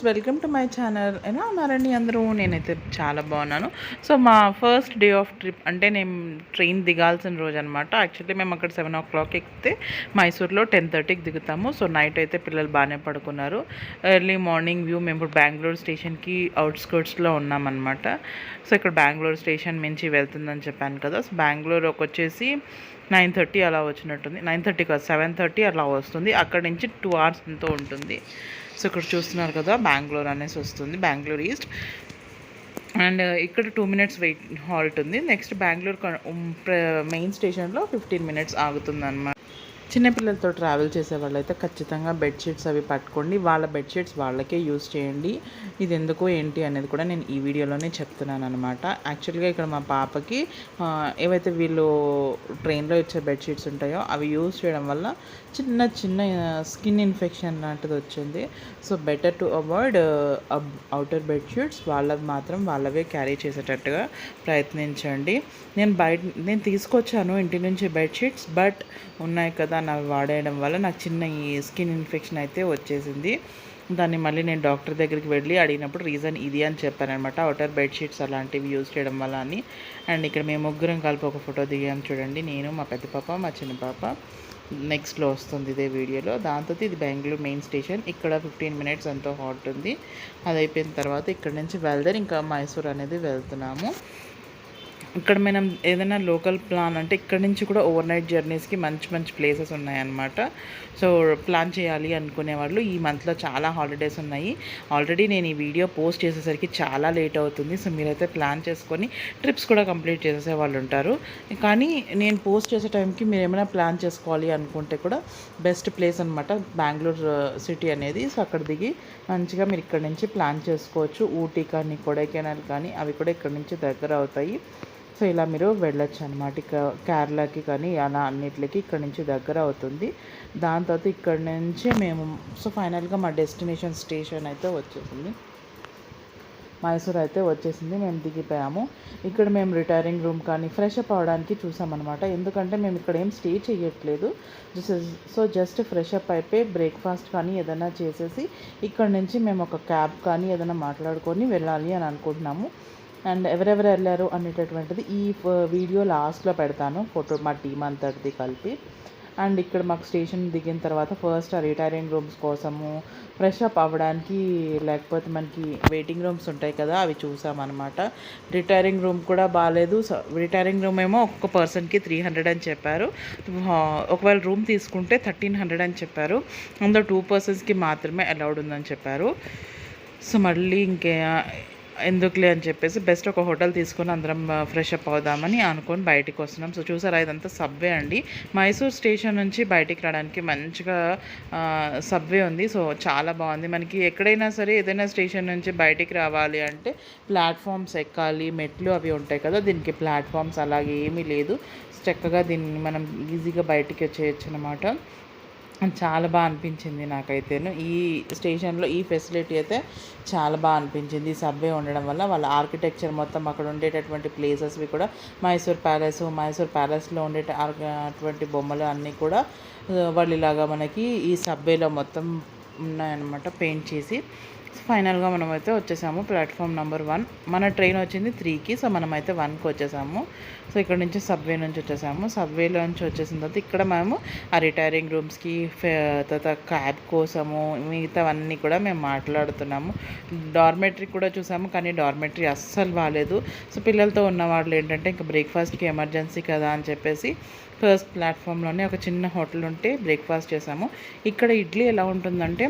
Friends welcome to my channel. ఎలా ఉన్నారండి అందరూ? నేనైతే చాలా బాగున్నాను. సో మా ఫస్ట్ డే ఆఫ్ ట్రిప్ అంటే నేను ట్రైన్ దిగాల్సిన రోజు అనమాట యాక్చువల్లీ మేము అక్కడ సెవెన్ ఓ క్లాక్ ఎక్కితే మైసూర్లో టెన్ థర్టీకి దిగుతాము. సో నైట్ అయితే పిల్లలు బాగానే పడుకున్నారు. ఎర్లీ మార్నింగ్ వ్యూ మేము ఇప్పుడు బెంగళూరు స్టేషన్కి అవుట్స్కర్ట్స్లో ఉన్నామన్నమాట. సో ఇక్కడ బెంగళూరు స్టేషన్ మించి వెళ్తుందని చెప్పాను కదా. సో బెంగళూరుకి వచ్చేసి నైన్ థర్టీ అలా వచ్చినట్టుంది. నైన్ థర్టీ కాదు సెవెన్ థర్టీ అలా వస్తుంది. అక్కడ నుంచి టూ అవర్స్ ఎంతో ఉంటుంది. సో ఇక్కడ చూస్తున్నారు కదా బెంగళూరు అనేసి వస్తుంది బెంగళూరు ఈస్ట్. అండ్ uh, ఇక్కడ టూ మినిట్స్ వెయిట్ హాల్ట్ ఉంది. నెక్స్ట్ బెంగళూరు మెయిన్ స్టేషన్లో ఫిఫ్టీన్ మినిట్స్ ఆగుతుంది అనమాట చిన్నపిల్లలతో ట్రావెల్ చేసే వాళ్ళైతే ఖచ్చితంగా బెడ్షీట్స్ అవి పట్టుకోండి. వాళ్ళ బెడ్షీట్స్ వాళ్ళకే యూస్ చేయండి. ఇది ఎందుకు ఏంటి అనేది కూడా నేను ఈ వీడియోలోనే చెప్తున్నాను అనమాట యాక్చువల్గా ఇక్కడ మా పాపకి ఏవైతే వీళ్ళు ట్రైన్లో ఇచ్చే బెడ్షీట్స్ ఉంటాయో అవి యూజ్ చేయడం వల్ల చిన్న చిన్న స్కిన్ ఇన్ఫెక్షన్ లాంటిది వచ్చింది. So better to avoid outer bedsheets వాళ్ళవి మాత్రం వాళ్ళవే క్యారీ చేసేటట్టుగా ప్రయత్నించండి. నేను బయట నేను తీసుకొచ్చాను ఇంటి నుంచి బెడ్షీట్స్ బట్ ఉన్నాయి కదా నా వాడేయడం వల్ల నాకు చిన్న ఈ స్కిన్ ఇన్ఫెక్షన్ అయితే వచ్చేసింది. దాన్ని మళ్ళీ నేను డాక్టర్ దగ్గరికి వెళ్ళి అడిగినప్పుడు రీజన్ ఇది అని చెప్పానమాట అవుటర్ బెడ్షీట్స్ అలాంటివి యూజ్ చేయడం వల్ల అని. అండ్ ఇక్కడ మేము ముగ్గురం కలిపి ఒక ఫోటో దిగాం చూడండి. నేను మా పెద్ద పాప మా చిన్న పాప. నెక్స్ట్లో వస్తుంది ఇదే వీడియోలో. దాంతో ఇది బెంగళూరు మెయిన్ స్టేషన్. ఇక్కడ ఫిఫ్టీన్ మినిట్స్ ఎంతో హాట్ ఉంది. అది అయిపోయిన తర్వాత ఇక్కడ నుంచి వెళ్దాం. ఇంకా మైసూర్ అనేది వెళ్తున్నాము. ఇక్కడ మనం ఏదైనా లోకల్ ప్లాన్ అంటే ఇక్కడ నుంచి కూడా ఓవర్ నైట్ జర్నీస్కి మంచి మంచి ప్లేసెస్ ఉన్నాయన్నమాట. సో ప్లాన్ చేయాలి అనుకునే వాళ్ళు ఈ మంత్లో చాలా హాలిడేస్ ఉన్నాయి. ఆల్రెడీ నేను ఈ వీడియో పోస్ట్ చేసేసరికి చాలా లేట్ అవుతుంది. సో మీరైతే ప్లాన్ చేసుకొని ట్రిప్స్ కూడా కంప్లీట్ చేసే వాళ్ళు ఉంటారు. కానీ నేను పోస్ట్ చేసే టైంకి మీరు ఏమైనా ప్లాన్ చేసుకోవాలి అనుకుంటే కూడా బెస్ట్ ప్లేస్ అనమాట బెంగళూరు సిటీ అనేది. సో అక్కడ దిగి మంచిగా మీరు ఇక్కడ నుంచి ప్లాన్ చేసుకోవచ్చు. ఊటీ కానీ కొడైకెనాల్ కానీ అవి కూడా ఇక్కడ నుంచి దగ్గర అవుతాయి. సో ఇలా మీరు వెళ్ళొచ్చు అనమాట ఇక కేరళకి కానీ అలా అన్నిటికి ఇక్కడ నుంచి దగ్గర అవుతుంది. దాని తర్వాత ఇక్కడ నుంచి మేము సో ఫైనల్గా మా డెస్టినేషన్ స్టేషన్ అయితే వచ్చేసింది. మైసూర్ అయితే వచ్చేసింది. మేము దిగిపోయాము. ఇక్కడ మేము రిటైరింగ్ రూమ్ కానీ ఫ్రెష్ అప్ అవడానికి చూసామన్నమాట. ఎందుకంటే మేము ఇక్కడ ఏం స్టే చేయట్లేదు సో జస్ట్ ఫ్రెష్ అప్ అయిపోయి బ్రేక్ఫాస్ట్ కానీ ఏదైనా చేసేసి ఇక్కడ నుంచి మేము ఒక క్యాబ్ కానీ ఏదైనా మాట్లాడుకొని వెళ్ళాలి అని అనుకుంటున్నాము. అండ్ ఎవరెవరు వెళ్ళారు అనేటటువంటిది ఈ వీడియో లాస్ట్లో పెడతాను ఫోటో మా టీం అంతటిది కలిపి. అండ్ ఇక్కడ మాకు స్టేషన్ దిగిన తర్వాత ఫస్ట్ ఆ రిటైరింగ్ రూమ్స్ కోసము ఫ్రెష్ అప్ అవ్వడానికి లేకపోతే మనకి వెయిటింగ్ రూమ్స్ ఉంటాయి కదా అవి చూసామన్నమాట. రిటైరింగ్ రూమ్ కూడా బాగాలేదు. రిటైరింగ్ రూమ్ ఏమో ఒక్క పర్సన్కి త్రీ హండ్రెడ్ అని చెప్పారు. ఒకవేళ రూమ్ తీసుకుంటే థర్టీన్ హండ్రెడ్ అని చెప్పారు. అందులో టూ పర్సన్స్కి మాత్రమే అలౌడ్ ఉందని చెప్పారు. సో మళ్ళీ ఇంకే ఎందుకులే అని చెప్పేసి బెస్ట్ ఒక హోటల్ తీసుకొని అందరం ఫ్రెష్ అప్ అవుదామని అనుకొని బయటికి వస్తున్నాం. సో చూసారా ఇదంతా సబ్వే అండి. మైసూర్ స్టేషన్ నుంచి బయటికి రావడానికి మంచిగా సబ్వే ఉంది. సో చాలా బాగుంది. మనకి ఎక్కడైనా సరే ఏదైనా స్టేషన్ నుంచి బయటికి రావాలి అంటే ప్లాట్ఫామ్స్ ఎక్కాలి. మెట్లు అవి ఉంటాయి కదా దీనికి ప్లాట్ఫామ్స్ అలాగే ఏమీ లేదు. చక్కగా దీన్ని మనం ఈజీగా బయటికి వచ్చేయచ్చు అనమాట చాలా బాగా అనిపించింది నాకైతేను. ఈ స్టేషన్లో ఈ ఫెసిలిటీ అయితే చాలా బాగా అనిపించింది. సబ్వే ఉండడం వల్ల వాళ్ళ ఆర్కిటెక్చర్ మొత్తం అక్కడ ఉండేటటువంటి ప్లేసెస్వి కూడా మైసూర్ ప్యాలెస్ మైసూర్ ప్యాలెస్లో ఉండే అటువంటి బొమ్మలు అన్నీ కూడా వాళ్ళు ఇలాగా మనకి ఈ సబ్వేలో మొత్తం ఉన్నాయన్నమాట పెయింట్ చేసి. ఫైనల్గా మనమైతే వచ్చేసాము ప్లాట్ఫామ్ నెంబర్ వన్. మన ట్రైన్ వచ్చింది త్రీకి సో మనమైతే వన్కి వచ్చేసాము. సో ఇక్కడ నుంచి సబ్వే నుంచి వచ్చేసాము. సబ్వేలో నుంచి వచ్చేసిన తర్వాత ఇక్కడ మేము ఆ రిటైరింగ్ రూమ్స్కి తర్వాత క్యాబ్ కోసము మిగతావన్నీ కూడా మేము మాట్లాడుతున్నాము. డార్మెటరీ కూడా చూసాము కానీ డార్మెటరీ అస్సలు బాగాలేదు సో పిల్లలతో ఉన్న వాళ్ళు ఏంటంటే ఇంకా బ్రేక్ఫాస్ట్కి ఎమర్జెన్సీ కదా అని చెప్పేసి ఫస్ట్ ప్లాట్ఫామ్లోనే ఒక చిన్న హోటల్ ఉంటే బ్రేక్ఫాస్ట్ చేసాము. ఇక్కడ ఇడ్లీ ఎలా ఉంటుందంటే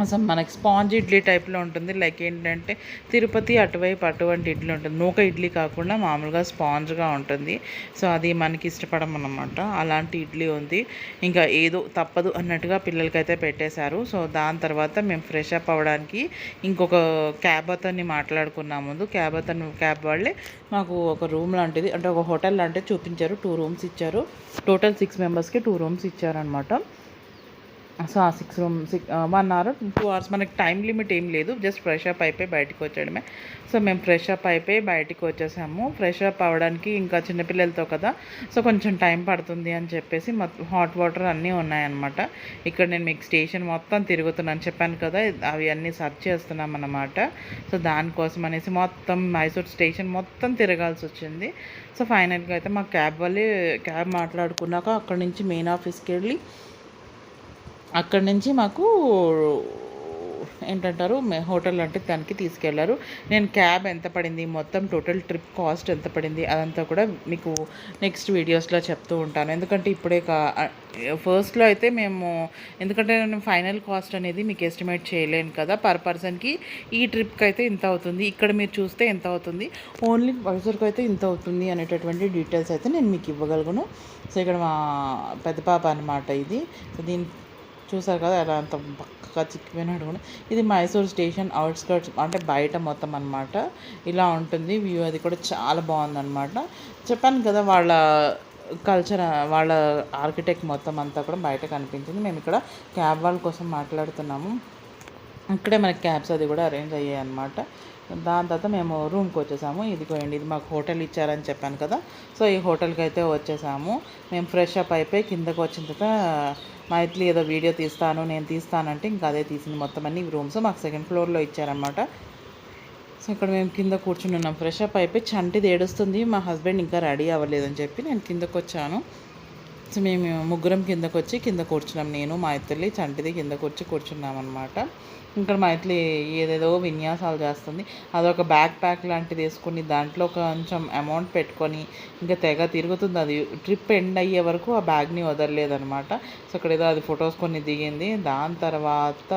అసలు మనకి స్పాంజ్ ఇడ్లీ టైప్లో ఉంటుంది. లైక్ ఏంటంటే తిరుపతి అటువైపు అటువంటి ఇడ్లీ ఉంటుంది. నూక ఇడ్లీ కాకుండా మామూలుగా స్పాంజ్గా ఉంటుంది. సో అది మనకి ఇష్టపడం అలాంటి ఇడ్లీ ఉంది. ఇంకా ఏదో తప్పదు అన్నట్టుగా పిల్లలకైతే పెట్టేశారు. సో దాని తర్వాత మేము ఫ్రెష్ అప్ అవ్వడానికి ఇంకొక క్యాబ్ అతన్ని మాట్లాడుకున్నాం ముందు. క్యాబ్ అతను క్యాబ్ వాళ్ళే మాకు ఒక రూమ్ లాంటిది అంటే ఒక హోటల్ లాంటిది చూపించారు. టూ రూమ్స్ ఇచ్చారు. టోటల్ సిక్స్ మెంబర్స్కి టూ రూమ్స్ ఇచ్చారనమాట సో ఆ six room six one hour two hours మనకి టైం లిమిట్ ఏం లేదు. జస్ట్ ఫ్రెష్ అప్ అయిపోయి బయటకు వచ్చేయడమే. సో మేము ఫ్రెష్ అప్ అయిపోయి బయటికి వచ్చేసాము. ఫ్రెష్ అప్ అవ్వడానికి ఇంకా చిన్నపిల్లలతో కదా. సో కొంచెం టైం పడుతుంది అని చెప్పేసి హాట్ వాటర్ అన్నీ ఉన్నాయన్నమాట. ఇక్కడ నేను మీకు స్టేషన్ మొత్తం తిరుగుతున్నాను. చెప్పాను కదా అవి అన్నీ సర్చ్ చేస్తున్నాం అన్నమాట. సో దానికోసం అనేసి మొత్తం మైసూర్ స్టేషన్ మొత్తం తిరగాల్సి వచ్చింది. సో ఫైనల్గా అయితే మా క్యాబ్ వాళ్ళే క్యాబ్ మాట్లాడుకున్నాక అక్కడ నుంచి మెయిన్ ఆఫీస్కి వెళ్ళి అక్కడి నుంచి మాకు ఏంటంటారు హోటల్ అంటే దానికి తీసుకెళ్ళారు. నేను క్యాబ్ ఎంత పడింది మొత్తం టోటల్ ట్రిప్ కాస్ట్ ఎంత పడింది అదంతా కూడా మీకు నెక్స్ట్ వీడియోస్లో చెప్తూ ఉంటాను. ఎందుకంటే ఇప్పుడే కా ఫస్ట్లో అయితే మేము ఎందుకంటే నేను ఫైనల్ కాస్ట్ అనేది మీకు ఎస్టిమేట్ చేయలేను కదా పర్ పర్సన్కి ఈ ట్రిప్కి అయితే ఇంత అవుతుంది ఇక్కడ మీరు చూస్తే ఎంత అవుతుంది ఓన్లీ మైసూర్కి అయితే ఇంత అవుతుంది అనేటటువంటి డీటెయిల్స్ అయితే నేను మీకు ఇవ్వగలను సో ఇక్కడ మా పెద్ద పాప అనమాట ఇది. సో దీని చూసారు కదా ఎలా అంత పక్కగా చిక్కిపోయినట్టు కూడా. ఇది మైసూర్ స్టేషన్ అవుట్స్కర్ట్స్ అంటే బయట మొత్తం అనమాట ఇలా ఉంటుంది వ్యూ అది కూడా చాలా బాగుందన్నమాట. చెప్పాను కదా వాళ్ళ కల్చర్ వాళ్ళ ఆర్కిటెక్ట్ మొత్తం అంతా కూడా బయట కనిపించింది. మేము ఇక్కడ క్యాబ్ వాళ్ళ కోసం మాట్లాడుతున్నాము. ఇక్కడే మనకి క్యాబ్స్ అది కూడా అరేంజ్ అయ్యాయి అనమాట దాని తర్వాత మేము రూమ్కి వచ్చేసాము. ఇదిగోండి ఇది మాకు హోటల్ ఇచ్చారని చెప్పాను కదా. సో ఈ హోటల్కి అయితే వచ్చేసాము. మేము ఫ్రెష్ అప్ అయిపోయి కిందకు వచ్చిన తర్వాత మైత్లీ ఏదో వీడియో తీస్తాను నేను తీస్తానంటే ఇంకా అదే తీసింది మొత్తం అన్ని రూమ్స్ మాకు సెకండ్ ఫ్లోర్లో ఇచ్చారనమాట సో ఇక్కడ మేము కింద కూర్చుని ఉన్నాం. ఫ్రెష్ అప్ అయిపోయి చంటిది ఏడుస్తుంది మా హస్బెండ్ ఇంకా రెడీ అవ్వలేదని చెప్పి నేను కిందకు వచ్చాను. సో మేము ముగ్గురం కిందకు వచ్చి కింద కూర్చున్నాం. నేను మా ఇతల్లి చంటిది కిందకు వచ్చి కూర్చున్నాం అనమాట ఇక్కడ మా ఇట్లీ ఏదేదో విన్యాసాలు చేస్తుంది. అదొక బ్యాక్ ప్యాక్ లాంటిది వేసుకుని దాంట్లో కొంచెం అమౌంట్ పెట్టుకొని ఇంకా తెగ తిరుగుతుంది. అది ట్రిప్ ఎండ్ అయ్యే వరకు ఆ బ్యాగ్ని వదలలేదనమాట సో ఇక్కడ ఏదో అది ఫొటోస్ కొన్ని దిగింది. దాని తర్వాత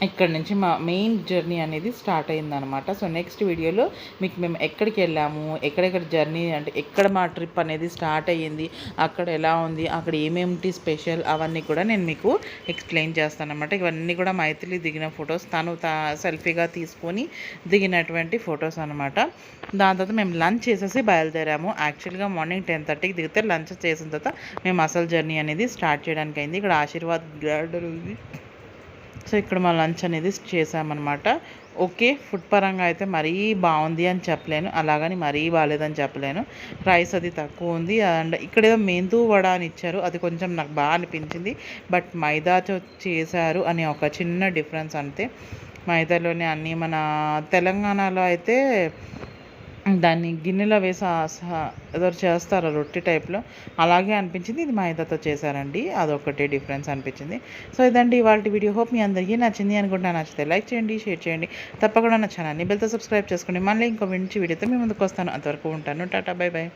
ఇక్కడ నుంచి మా మెయిన్ జర్నీ అనేది స్టార్ట్ అయిందనమాట సో నెక్స్ట్ వీడియోలో మీకు మేము ఎక్కడికి వెళ్ళాము ఎక్కడెక్కడ జర్నీ అంటే ఎక్కడ మా ట్రిప్ అనేది స్టార్ట్ అయ్యింది అక్కడ ఎలా ఉంది అక్కడ ఏమేమిటి స్పెషల్ అవన్నీ కూడా నేను మీకు ఎక్స్ప్లెయిన్ చేస్తాను అనమాట ఇవన్నీ కూడా మైథిలి దిగిన ఫొటోస్ తను తా సెల్ఫీగా తీసుకొని దిగినటువంటి ఫొటోస్ అనమాట దాని తర్వాత మేము లంచ్ చేసేసి బయలుదేరాము. యాక్చువల్గా మార్నింగ్ టెన్ థర్టీకి దిగితే లంచ్ చేసిన తర్వాత మేము అసలు జర్నీ అనేది స్టార్ట్ చేయడానికి అయింది ఇక్కడ ఆశీర్వాద్ గార్డెన్ ఉంది. సో ఇక్కడ మా లంచ్ అనేది చేసామన్నమాట. ఓకే ఫుడ్ పరంగా అయితే మరీ బాగుంది అని చెప్పలేను. అలాగని మరీ బాగాలేదని చెప్పలేను. రైస్ అది తక్కువ ఉంది. అండ్ ఇక్కడ ఏదో మెంతు వడ అని ఇచ్చారు. అది కొంచెం నాకు బాగా అనిపించింది. బట్ మైదాతో చేశారు అనే ఒక చిన్న డిఫరెన్స్ అంతే. మైదాలోనే అన్నీ మన తెలంగాణలో అయితే దాన్ని గిన్నెలో వేసి ఏదో చేస్తారు రొట్టె టైప్లో. అలాగే అనిపించింది ఇది మైదాతో చేశారండి. అదొకటి డిఫరెన్స్ అనిపించింది. సో ఇదండి ఇవాళ వీడియో. హోప్ మీ అందరికీ నచ్చింది అనుకుంటున్నా. నచ్చితే లైక్ చేయండి షేర్ చేయండి. తప్పకుండా నా ఛానల్ని బెల్తో సబ్స్క్రైబ్ చేసుకోండి. మళ్ళీ ఇంకో మంచి వీడియోతో మీ ముందుకు వస్తాను. అంతవరకు ఉంటాను. Tata bye bye.